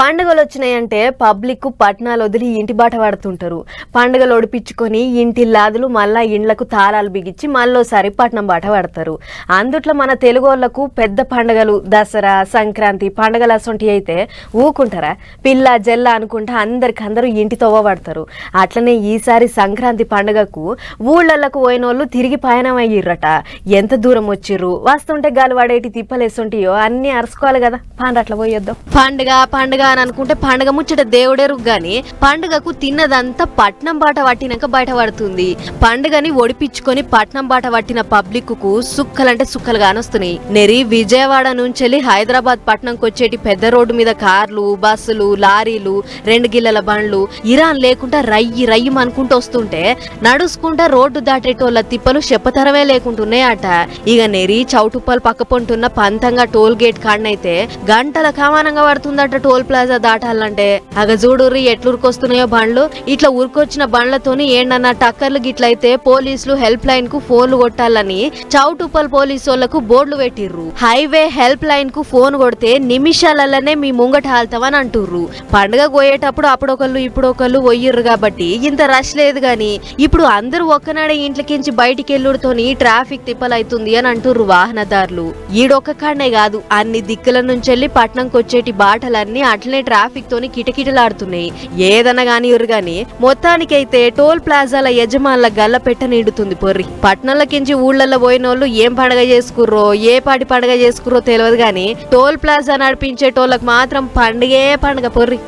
పండుగలు వచ్చినాయంటే పబ్లిక్ పట్నాలు వదిలి ఇంటి బాట పడుతుంటారు. పండుగలు ఒడిపించుకొని ఇంటి లాదులు మళ్ళా ఇండ్లకు తాళాలు బిగించి మళ్ళోసారి పట్నం బాట పడతారు. అందుట్లో మన తెలుగు వాళ్ళకు పెద్ద పండుగలు దసరా సంక్రాంతి పండుగలు అసొంటి అయితే ఊకుంటారా? పిల్ల జల్ల అనుకుంటా అందరికి అందరూ ఇంటి తవ్వ పడతారు. అట్లనే ఈసారి సంక్రాంతి పండుగకు ఊళ్ళకు పోయిన వాళ్ళు తిరిగి పయనం అయ్యిర్రట ఎంత దూరం వచ్చిర్రు? వస్తుంటే గాలి వాడేటి తిప్పలేసుంటాయో? అన్ని అరుసుకోవాలి కదా. పండు అట్లా పోయొద్దాం. పండుగ పండుగ అని అనుకుంటే పండగ ముచ్చట దేవుడేరు గాని పండుగకు తిన్నదంతా పట్నం బాట పట్టినాక బయట పడుతుంది పండుగని ఒడిపించుకొని పట్నం బాట పట్టిన పబ్లిక్కు సుక్కలంటే సుక్కలు కానొస్తున్నాయి నెరి విజయవాడ నుంచి హైదరాబాద్ పట్నంకి వచ్చేటి పెద్ద రోడ్డు మీద కార్లు బస్సులు లారీలు రెండు గిల్లల బండ్లు ఇరాన్ లేకుండా రయ్యి రయ్యం అనుకుంటూ వస్తుంటే నడుచుకుంటా రోడ్డు దాటేటోళ్ళ తిప్పలు చెప్పతరమే లేకుంటున్నాయట. ఇక నెరి చౌటుప్పలు పక్క పంతంగా టోల్ గేట్ కాడనైతే గంటల కామానంగా పడుతుందట టోల్ ప్లాజా దాటాలంటే. అగ చూడుర్రి ఎట్లురుకొస్తున్నాయో బండ్లు? ఇట్లా ఉరికొచ్చిన బండ్లతోని ఏండన్న టక్కర్లు గిట్లయితే పోలీసులు హెల్ప్ లైన్కు ఫోన్లు కొట్టాలని చౌటుప్పల్ పోలీసు వాళ్ళకు బోర్డులు పెట్టిర్రు. హైవే హెల్ప్ లైన్కు ఫోన్ కొడితే నిమిషాలలోనే మీ ముంగట హాల్తామని అంటుర్రు. పండుగ పోయేటప్పుడు అప్పుడొకళ్ళు ఇప్పుడొకళ్ళు పోయిర్రు కాబట్టి ఇంత రష్ లేదు గాని ఇప్పుడు అందరూ ఒక్కనాడే ఇంట్లకించి బయటికి వెళ్ళుడుతోని ట్రాఫిక్ తిప్పలైతుంది అని అంటుర్రు వాహనదారులు. ఈడొక్క కాడనే కాదు అన్ని దిక్కుల నుంచి వెళ్ళి పట్నంకొచ్చేటి బాటలన్నీ అట్లనే ట్రాఫిక్ తోని కిటకిటలాడుతున్నాయి. ఏదన్నా గాని ఇరు గాని మొత్తానికైతే టోల్ ప్లాజాల యజమానుల గల్ల పెట్ట నిండుతుంది పొర్రి. పట్టణాలకించి ఊళ్ళల్లో పోయినోళ్ళు ఏం పండగ చేసుకుర్రో ఏ పాటి పండగ చేసుకుర్రో తెలియదు గాని టోల్ ప్లాజా నడిపించే టోళ్ళకు మాత్రం పండుగే పండగ పొర్రి.